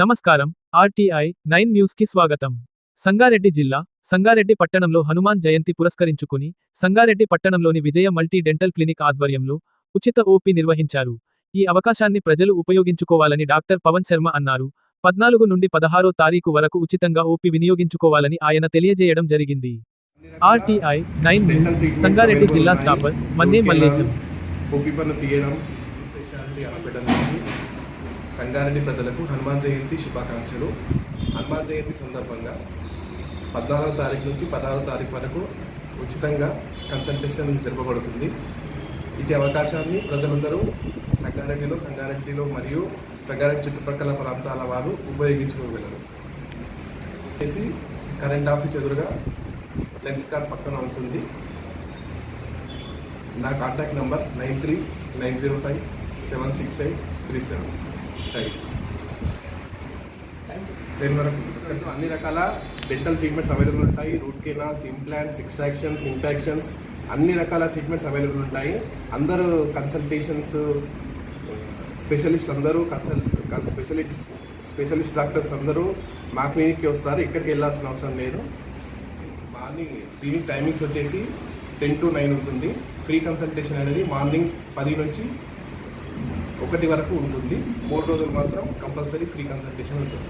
నమస్కారం. RTI nine న్యూస్కి స్వాగతం. సంగారెడ్డి జిల్లా సంగారెడ్డి పట్టణంలో హనుమాన్ జయంతి పురస్కరించుకుని సంగారెడ్డి పట్టణంలోని విజయ మల్టీ డెంటల్ క్లినిక్ ఆధ్వర్యంలో ఉచిత ఓపీ నిర్వహించారు. ఈ అవకాశాన్ని ప్రజలు ఉపయోగించుకోవాలని డాక్టర్ పవన్ శర్మ అన్నారు. పద్నాలుగు నుండి పదహారో తారీఖు వరకు ఉచితంగా ఓపీ వినియోగించుకోవాలని ఆయన తెలియజేయడం జరిగింది. ఆర్టీఐ నైన్ న్యూస్ సంగారెడ్డి జిల్లా స్టాఫర్ మన్నే మల్లేశం. ఓపీ తీయడం స్పెషాలిటీ హాస్పిటల్ నుంచి సంగారెడ్డి ప్రజలకు హనుమాన్ జయంతి శుభాకాంక్షలు. హనుమాన్ జయంతి సందర్భంగా పద్నాలుగో తారీఖు నుంచి పదహారో తారీఖు వరకు ఉచితంగా కన్సల్టేషన్ జరపబడుతుంది. ఇటు అవకాశాన్ని ప్రజలందరూ సంగారెడ్డిలో సంగారెడ్డిలో మరియు సంగారెడ్డి చుట్టుపక్కల ప్రాంతాల వారు ఉపయోగించుకోగలరు. చేసి కరెంట్ ఆఫీస్ ఎదురుగా లెన్స్ కార్డ్ పక్కన ఉంటుంది. నా contact number nine three nine zero five seven six eight three seven. Ten వరకు ఉంటుంది. అన్ని రకాల డెంటల్ ట్రీట్మెంట్స్ అవైలబుల్ ఉంటాయి. Root canals implants extractions impactions అన్ని రకాల ట్రీట్మెంట్స్ అవైలబుల్ ఉంటాయి. అందరూ కన్సల్టేషన్స్ స్పెషలిస్ట్ అందరూ కన్సల్ట్స్ స్పెషలిస్ట్ స్పెషలిస్ట్ డాక్టర్స్ అందరూ మా క్లినిక్కి వస్తారు. ఎక్కడికి వెళ్ళాల్సిన అవసరం లేదు. మార్నింగ్ క్లినిక్ టైమింగ్స్ వచ్చేసి టెన్ టు నైన్ ఉంటుంది. ఫ్రీ కన్సల్టేషన్ అనేది మార్నింగ్ పది నుంచి ఒకటి వరకు ఉంటుంది. మూడు రోజులు మాత్రం కంపల్సరీ ఫ్రీ కన్సల్టేషన్ ఉంటుంది.